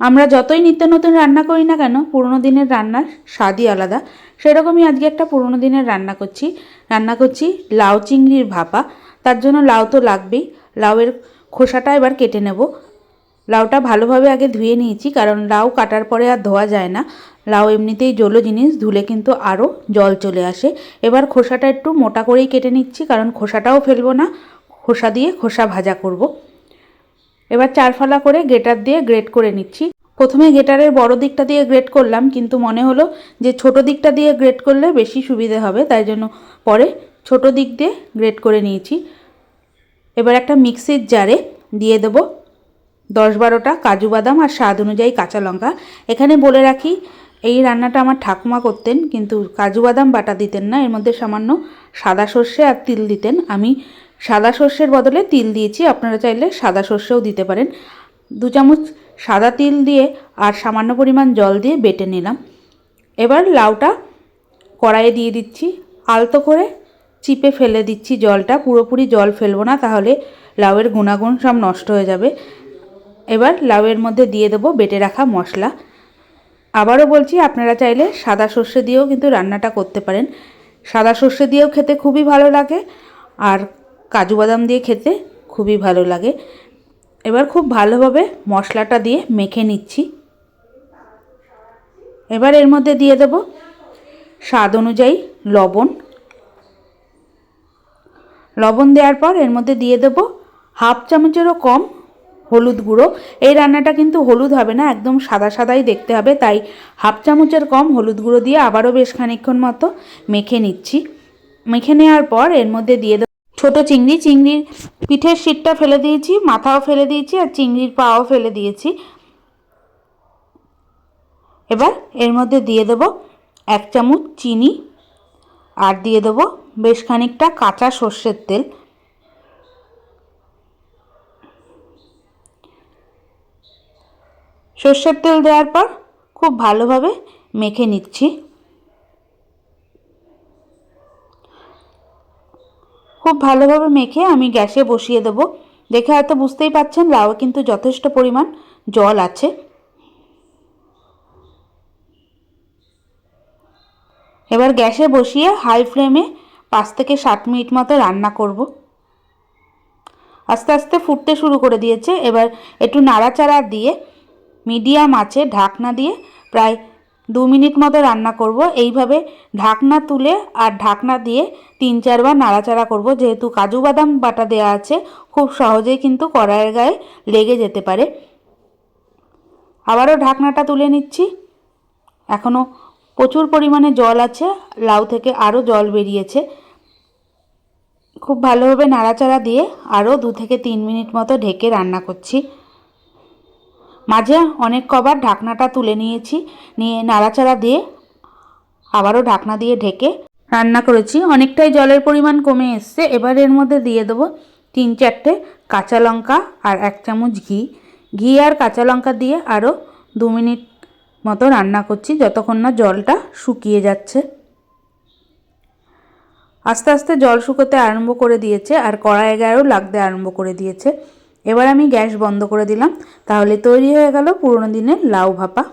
আমরা যতই নিত্য নতুন রান্না করি না কেন, পুরোনো দিনের রান্নার স্বাদই আলাদা। সেরকমই আজকে একটা পুরোনো দিনের রান্না করছি। রান্না করছি লাউ চিংড়ির ভাপা। তার জন্য লাউ তো লাগবেই। লাউয়ের খোসাটা এবার কেটে নেব। লাউটা ভালোভাবে আগে ধুয়ে নিয়েছি, কারণ লাউ কাটার পরে আর ধোয়া যায় না। লাউ এমনিতেই জলো জিনিস, ধুলে কিন্তু আরও জল চলে আসে। এবার খোসাটা একটু মোটা করেই কেটে নিচ্ছি, কারণ খোসাটাও ফেলব না। খোসা দিয়ে খোসা ভাজা করব। এবার চারফালা করে গ্রেটার দিয়ে গ্রেট করে নিচ্ছি। প্রথমে গেটারের বড় দিকটা দিয়ে গ্রেট করলাম, কিন্তু মনে হলো যে ছোট দিকটা দিয়ে গ্রেট করলে বেশি সুবিধে হবে, তাই জন্য পরে ছোট দিক দিয়ে গ্রেট করে নিয়েছি। এবার একটা মিক্সির জারে দিয়ে দেব দশ বারোটা কাজু বাদাম আর স্বাদ অনুযায়ী কাঁচা লঙ্কা। এখানে বলে রাখি, এই রান্নাটা আমার ঠাকুমা করতেন, কিন্তু কাজু বাদাম বাটা দিতেন না, এর মধ্যে সামান্য সাদা সর্ষে আর তিল দিতেন। আমি সাদা সর্ষের বদলে তিল দিয়েছি। আপনারা চাইলে সাদা সর্ষেও দিতে পারেন। দু চামচ সাদা তিল দিয়ে আর সামান্য পরিমাণ জল দিয়ে বেটে নিলাম। এবার লাউটা কড়াইয়ে দিয়ে দিচ্ছি। আলতো করে চিপে ফেলে দিচ্ছি জলটা। পুরোপুরি জল ফেলব না, তাহলে লাউয়ের গুণাগুণ সব নষ্ট হয়ে যাবে। এবার লাউয়ের মধ্যে দিয়ে দেবো বেটে রাখা মশলা। আবারও বলছি, আপনারা চাইলে সাদা সর্ষে দিয়েও কিন্তু রান্নাটা করতে পারেন। সাদা সর্ষে দিয়েও খেতে খুবই ভালো লাগে। আর কাজু বাদাম দিয়ে খেতে খুবই ভালো লাগে। এবার খুব ভালোভাবে মশলাটা দিয়ে মেখে নিচ্ছি। এবার এর মধ্যে দিয়ে দেব স্বাদ অনুযায়ী লবণ। লবণ দেওয়ার পর এর মধ্যে দিয়ে দেব হাফ চামচেরও কম হলুদ গুঁড়ো। এই রান্নাটা কিন্তু হলুদ হবে না, একদম সাদা সাদাই দেখতে হবে, তাই হাফ চামচের কম হলুদ গুঁড়ো দিয়ে আবারও বেশ খানিক্ষণ মতো মেখে নিচ্ছি। মেখে নেওয়ার পর এর মধ্যে দিয়ে ছোটো চিংড়ি, চিংড়ির পিঠের শিটটা ফেলে দিয়েছি, মাথাও ফেলে দিয়েছি আর চিংড়ির পাও ফেলে দিয়েছি। এবার এর মধ্যে দিয়ে দেব এক চামচ চিনি আর দিয়ে দেব বেশ খানিকটা কাঁচা সর্ষের তেল। সর্ষের তেল দেওয়ার পর খুব ভালোভাবে মেখে নিচ্ছি। খুব ভালোভাবে মেখে আমি গ্যাসে বসিয়ে দেব। দেখে হয়তো বুঝতেই পাচ্ছেন লাউ কিন্তু যথেষ্ট পরিমাণ জল আছে। এবার গ্যাসে বসিয়ে হাই ফ্লেমে পাঁচ থেকে সাত মিনিট মতো রান্না করব। আস্তে আস্তে ফুটতে শুরু করে দিয়েছে। এবার একটু নাড়াচাড়া দিয়ে, মিডিয়াম আছে ঢাকনা দিয়ে প্রায় দু মিনিট মতো রান্না করব। এইভাবে ঢাকনা তুলে আর ঢাকনা দিয়ে তিন চারবার নাড়াচাড়া করব। যেহেতু কাজু বাদাম বাটা দেওয়া আছে, খুব সহজেই কিন্তু কড়াইয়ের গায়ে লেগে যেতে পারে। আবারও ঢাকনাটা তুলে নিচ্ছি। এখনও প্রচুর পরিমাণে জল আছে, লাউ থেকে আরও জল বেরিয়েছে। খুব ভালোভাবে নাড়াচাড়া দিয়ে আরও দু থেকে তিন মিনিট মতো ঢেকে রান্না করছি। মাঝে অনেক কবার ঢাকনাটা তুলে নিয়েছি, নিয়ে নাড়াচাড়া দিয়ে আবারও ঢাকনা দিয়ে ঢেকে রান্না করেছি। অনেকটাই জলের পরিমাণ কমে এসছে। এবার এর মধ্যে দিয়ে দেবো তিন চারটে কাঁচা লঙ্কা আর এক চামচ ঘি। ঘি আর কাঁচা লঙ্কা দিয়ে আরও দু মিনিট মতো রান্না করছি, যতক্ষণ না জলটা শুকিয়ে যাচ্ছে। আস্তে আস্তে জল শুকোতে আরম্ভ করে দিয়েছে, আর কড়াইয়ে গায়েও লাগতে আরম্ভ করে দিয়েছে। এবার আমি গ্যাস বন্ধ করে দিলাম। তাহলে তৈরি হয়ে গেল পুরনো দিনের লাউ ভাপা।